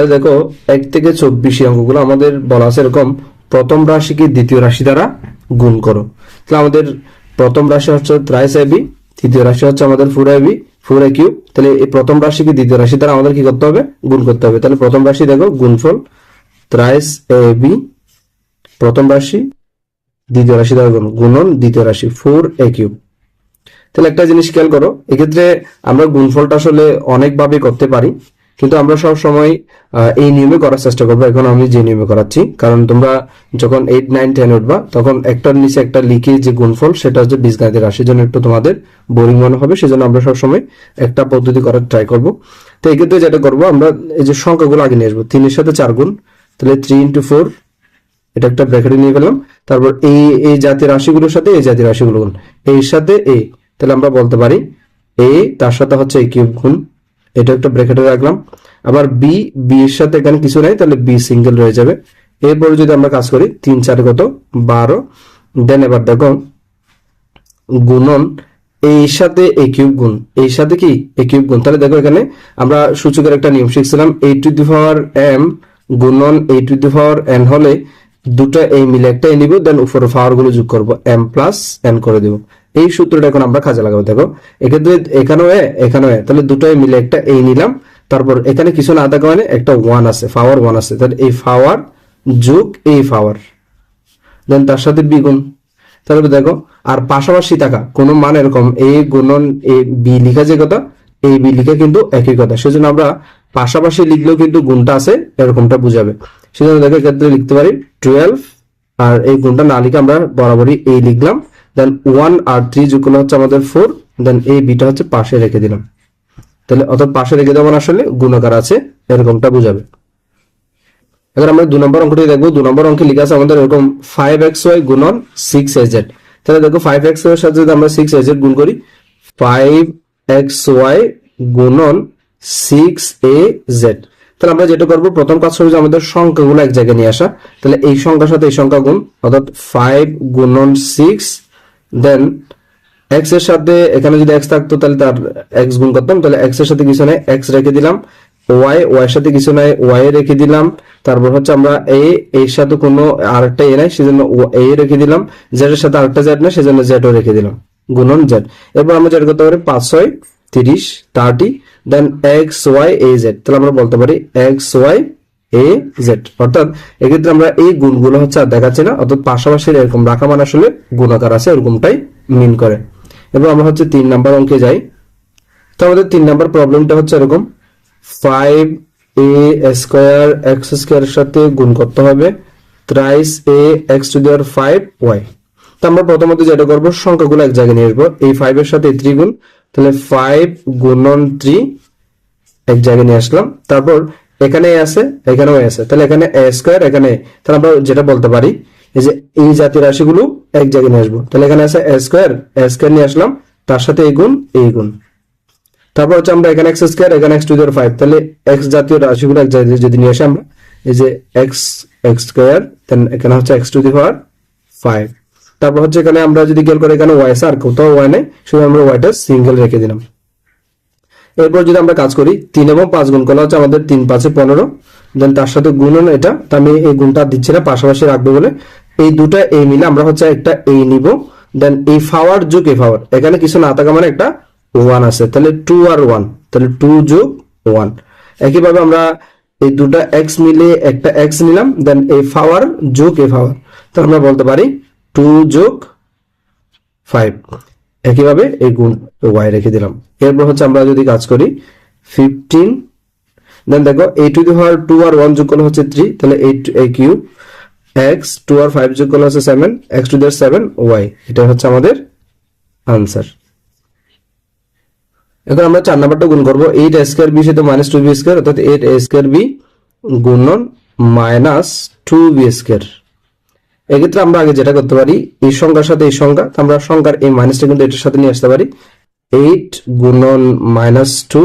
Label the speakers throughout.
Speaker 1: তাহলে দেখো, এক থেকে চব্বিশ অঙ্কগুলো আমাদের বলা আছে এরকম, প্রথম রাশিকে দ্বিতীয় রাশি দ্বারা গুণ করো। তাহলে আমাদের প্রথম রাশি হচ্ছে ত্রাইস এবি তৃতীয় রাশি হচ্ছে আমাদের ফোর এবি ফোর কিউ তাহলে এই প্রথম রাশিকে দ্বিতীয় রাশি দ্বারা আমাদের কি করতে হবে? গুণ করতে হবে। তাহলে প্রথম রাশি দেখো, গুণফল ত্রাইস এবি প্রথম রাশি, দ্বিতীয় রাশি দ্বারা গুণ গুণন দ্বিতীয় রাশি ফোর এ কিউব তাহলে একটা জিনিস খেয়াল করো, এক্ষেত্রে আমরা গুণফলটা আসলে অনেকভাবে করতে পারি। কিন্তু আমরা সব সময় এই নিয়মে করার চেষ্টা করব। এখন আমি যে নিয়মে করাচ্ছি, কারণ তোমরা যখন এইট নাইন টেন উঠবা, তখন একটার নিচে একটা লিখে যে গুণফল, সেটা হচ্ছে বীজগাণিতের রাশির জন্য একটু তোমাদের বোরিং মনে হবে, সেজন্য আমরা সবসময় একটা পদ্ধতি করার ট্রাই করব। তো এক্ষেত্রে যেটা করব, আমরা এই যে সংখ্যাগুলো আগে নিয়ে আসব। তিনের সাথে চার গুণ, তাহলে থ্রি ইন্টু ফোর এটা একটা ব্র্যাকেটে নিয়ে গেলাম। তারপর এই এই জাতীয় রাশিগুলোর সাথে এই জাতীয় রাশিগুলো গুণ। এর সাথে এ তাহলে আমরা বলতে পারি এ তার সাথে হচ্ছে এ কিউব গুণ। এটা একটা ব্র্যাকেটে রাখলাম। আবার বি বি এর সাথে এখানে কিছু নাই, তাহলে বি সিঙ্গেল রয়ে যাবে। এরপরে যদি আমরা কাজ করি, তিন, চার কত? বারো। দেন এবার দেখো, গুণন এই সাথে এ কিউব গুণ। এই সাথে কি? এ কিউব গুণ। তাহলে দেখো এখানে আমরা সূচকের একটা নিয়ম শিখছিলাম এই টু দি পাওয়ার এম গুণন এই টু দি পাওয়ার এন হলে দুটো এই মিলে একটা এ নিব দেন উপরে পাওয়ারগুলো যোগ করব এম প্লাস এন করে দেব। এই সূত্রটা এখন আমরা কাজে লাগাবো, দেখো। এক্ষেত্রে এখানেও এ এখানেও এ। তাহলে দুটোই মিলে একটা এই নিলাম। তারপর এখানে কিছু না আদা মানে একটা ওয়ান আছে পাওয়ার ওয়ান আছে। তাহলে এই পাওয়ার যোগ এই পাওয়ার দেন তার সাথে দ্বিগুণ তাহলে দেখো, আর পাশাপাশি থাকা, কোনো মান এরকম এ গুণন এ বি লিখা যে কথা এই বি লিখা কিন্তু একই কথা। সেজন্য আমরা পাশাপাশি লিখলেও কিন্তু গুণটা আছে, এরকমটা বুঝাবে। সেজন্য দেখো এক্ষেত্রে লিখতে পারি টুয়েলভ আর এই গুণটা না লিখে আমরা বরাবরই এই লিখলাম। দেন ওয়ান আর থ্রি যোগ করলে হচ্ছে আমাদের ফোর দেন এই বিটা হচ্ছে পাশে রেখে দিলাম। তাহলে অর্থাৎ পাশে রেখে দেওয়া মানে আসলে গুণাকার আছে, এরকমটা বুঝাবে। এবার আমরা দু নম্বর অঙ্কটি দেখব। দু নম্বর অঙ্কে লিখা আছে আমাদের এরকম ফাইভ এক্স ওয়াই গুণন সিক্স এজেড তাহলে দেখো ফাইভ এক্স ওয়াই সাথে যদি আমরা সিক্স এজেড গুণ করি ফাইভ এক্স ওয়াই গুণন সিক্স এ জেড তাহলে আমরা যেটা করব, প্রথম কাজ হবে যে আমাদের সংখ্যাগুলো এক জায়গায় নিয়ে আসা। তাহলে এই সংখ্যার সাথে এই সংখ্যা গুণ, অর্থাৎ ফাইভ গুণন সিক্স দেন এক্সের সাথে এখানে যদি এক্স থাকতো, তাহলে তার এক্স গুণ করতাম। তাহলে এক্সের সাথে কিছু নেই এক্স রেখে দিলাম। ওয়াই ওয়াই এর সাথে কিছু নাই ওয়াই রেখে দিলাম। তারপর হচ্ছে আমরা এ এর সাথে কোনো আরেকটা এ নাই, সেজন্য এ রেখে দিলাম। জেড এর সাথে আরেকটা জেড নাই, সেজন্য জেড ও রেখে দিলাম। গুণন জেড এরপর আমরা যেটা করতে পারি, পাঁচ, ছয়, তিরিশ thirty then X Y A Z তাহলে আমরা বলতে পারি এক্স ওয়াই এ জেড অর্থাৎ এক্ষেত্রে আমরা এই গুণগুলো হচ্ছে আর দেখাচ্ছি না, অর্থাৎ পাশাপাশি এরকম রাখা মানে আসলে গুণাকার আছে, এরকমটাই মিন করে। এবার আমরা হচ্ছে তিন নাম্বার অঙ্কে যাই। তো আমাদের তিন নাম্বার প্রবলেমটা হচ্ছে এরকম ফাইভ এ স্কোয়ার এক্স স্কোয়ারের সাথে গুণ করতে হবে thrice a x to the power five y তো আমরা প্রথমত যেটা করব, সংখ্যাগুলো এক জায়গায় নিয়ে আসব। এই ফাইভ এর সাথে থ্রি গুণ, তাহলে ফাইভ গুণন থ্রি এক জায়গায় নিয়ে আসলাম। তারপর এখানে আছে, এখানেও আছে। তাহলে এখানে এ স্কোয়ার এখানে তাহলে আমরা যেটা বলতে পারি, এই যে এই জাতীয় রাশিগুলো এক জায়গায় নিয়ে আসব। তাহলে এখানে আছে এ স্কোয়ার এ স্কোয়ার নিয়ে আসলাম, তার সাথে এই গুণ এই গুণ। তারপর হচ্ছে আমরা এখানে এক্স স্কোয়ার এখানে এক্স টু দেওয়ার ফাইভ তাহলে এক্স জাতীয় রাশিগুলো এক জায়গায় যদি নিয়ে আসি আমরা, এই যে এক্স এক্স স্কোয়ার দেন এখানে হচ্ছে X to the power five তারপর হচ্ছে এখানে আমরা যদি খেয়াল করি, এখানে ওয়াই আছে আর কোথাও ওয়াই নেই শুধু আমরা ওয়াইটা সিঙ্গেল রেখে দিলাম। এরপর যদি আমরা কাজ করি, তিন এবং পাঁচ গুণ করলে হচ্ছে আমাদের তিন, পাঁচে পনেরো। দেন তার সাথে গুণন এটা, তো আমি এই গুণটা দিচ্ছি না, পাশাপাশি রাখব বলে। এই দুটা এই মিলে আমরা হচ্ছে একটা এই নিব। দেন এই ফাওয়ার যোগ এই ফাওয়ার এখানে কিছু না থাকা মানে একটা ওয়ান আছে। তাহলে টু আর ওয়ান তাহলে টু যোগ ওয়ান একইভাবে আমরা এই দুটা এক্স মিলে একটা এক্স নিলাম। দেন এই ফাওয়ার যোগ এ ফাওয়ার তাহলে আমরা বলতে পারি টু যোগ ফাইভ একইভাবে এই গুণ ওয়াই রেখে দিলাম। এরপর হচ্ছে আমরা যদি কাজ করি ফিফটিন দেন দেখো এই টু দি পাওয়ার টু আর ওয়ান যোগ করলে হচ্ছে থ্রি তাহলে eight A Q X to R five যোগ করলে হচ্ছে সেভেন এক্স টু দেয়ার সেভেন ওয়াই এটা হচ্ছে আমাদের আনসার এখন আমরা চার নাম্বারটা গুণ করব। এইট এ স্কোয়ার বি সাথে মাইনাস টু বি স্কোয়ার অর্থাৎ এইট এ স্কোয়ার বি গুণন মাইনাস টু বি স্কোয়ার এক্ষেত্রে আমরা আগে যেটা করতে পারি, এই সংখ্যার সাথে এই সংখ্যা আমরা সংখ্যার এই মাইনাসটা কিন্তু এটার সাথে নিয়ে আসতে পারি। এইট গুণন মাইনাস টু।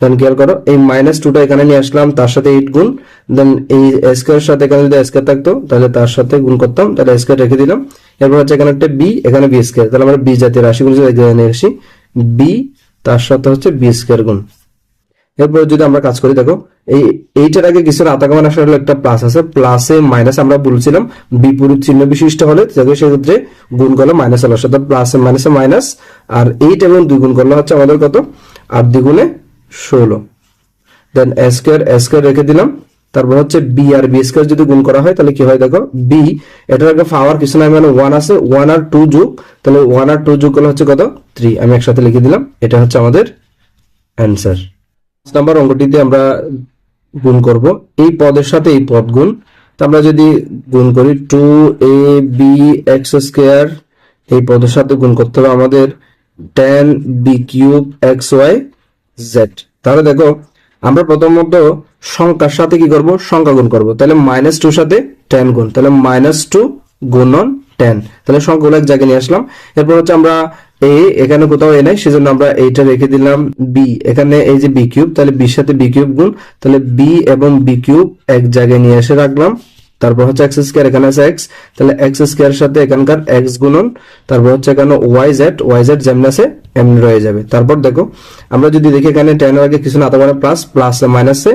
Speaker 1: দেন খেয়াল করো, এই মাইনাস টুটা এখানে নিয়ে আসলাম, তার সাথে এইট গুণ। দেন এই স্কোয়ার সাথে এখানে যদি স্কোয়ার থাকতো, তাহলে তার সাথে গুণ করতাম, তাহলে স্কোয়ার রেখে দিলাম। এরপর হচ্ছে এখানে একটা বি এখানে বি স্কোয়ার। তাহলে আমরা বি জাতীয় রাশিগুলো নিয়ে আসি বি তার সাথে হচ্ছে বি স্কোয়ার গুণ। এরপর যদি আমরা কাজ করি, দেখো, এই এইটার আগে কিছু আতাকামান আসার একটা প্লাস আছে প্লাসে মাইনাস আমরা বলছিলাম, বিপরীত চিহ্ন বিশিষ্ট হলে, দেখো সেক্ষেত্রে গুণ করলে মাইনাস হলো সেটা প্লাসে মাইনাসে মাইনাস আর এইট এবং দুই গুণ করলে হচ্ছে আমাদের কত? আট দ্বিগুণে ষোলো। দেন স্কোয়ার স্কোয়ার রেখে দিলাম, তারপর হচ্ছে বি আর বি স্কোয়ার যদি গুণ করা হয়, তাহলে কি হয় দেখো বি এটার আগে পাওয়ার কিছু নাই মানে ওয়ান আছে ওয়ান আর টু যোগ, তাহলে ওয়ান আর টু যোগ করলে হচ্ছে কত? থ্রি আমি একসাথে লিখে দিলাম, এটা হচ্ছে আমাদের অ্যান্সার নাম্বার অঙ্কটিতে আমরা গুণ করব। এই পদের সাথে এই পদ গুণ। আমরা যদি গুণ করি two A B X square এই পদের সাথে গুণ করতে হবে আমাদের ten B cube X Y Z তাহলে দেখো, আমরা প্রথমত সংখ্যার সাথে কি করব? সংখ্যা গুণ করব। তাহলে মাইনাস টুর সাথে টেন গুণ। তাহলে মাইনাস টু গুণন টেন তাহলে সংখ্যাগুলো এক জায়গায় নিয়ে আসলাম। এরপর হচ্ছে আমরা এ এখানে কোথাও এ নাই, সেজন্য আমরা এইটা রেখে দিলাম বি এখানে এই যে বি কিউব তাহলে বির সাথে বি কিউব গুণ, তাহলে বি এবং বি কিউব এক জায়গায় নিয়ে এসে রাখলাম। তারপর হচ্ছে এক্স স্কোয়ার এখানে আছে এক্স তাহলে এক্স স্কোয়ার সাথে এখানকার এক্স গুণন, তারপর হচ্ছে এখানে ওয়াই জেড ওয়াই জেড যেমন আছে, এমনি রয়ে যাবে। তারপর দেখো, আমরা যদি দেখি এখানে টেন আগে কিছু না, তারপরে প্লাস প্লাস মাইনাসে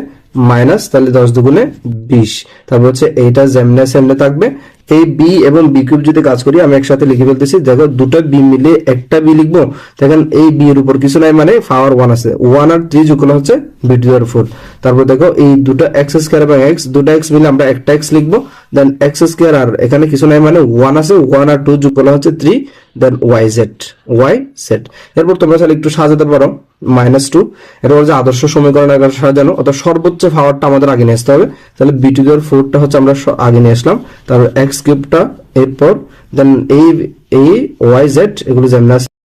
Speaker 1: মাইনাস তাহলে দশ দুগুণে বিশ। তারপর হচ্ছে এইটা যেমনে সেমনে থাকবে। এই বি এবং বি কিউব যদি কাজ করি, আমি একসাথে লিখে ফেলতেছি, দেখো দুটো বি মিলে একটা বি লিখব, দেখেন এই বি এর উপর কিছু নাই মানে পাওয়ার ওয়ান আছে। ওয়ান আর থ্রি যোগ করলে হচ্ছে বি টু আর ফোর তারপর দেখো এই দুটো এক্স স্কোয়ার এবং এক্স দুটো এক্স মিলে আমরা একটা এক্স লিখব দেন এক্স স্কোয়ার আর এখানে কিছু নাই মানে ওয়ান আছে ওয়ান আর টু যোগ করলে হচ্ছে three then Y Z Y Z এরপর তোমরা চাইলে একটু সাজাতে পারো। Minus two. এটা হচ্ছে আদর্শ সমীকরণ একবার সাজানো অর্থাৎ সর্বোচ্চ পাওয়ারটা আমাদের আগে নিয়ে আসতে হবে। তাহলে বি টু দেওয়ার ফোরটা হচ্ছে আমরা আগে নিয়ে আসলাম। তারপর এক্স কিউবটা এরপর দেন এই ওয়াই জেড এগুলো যেমন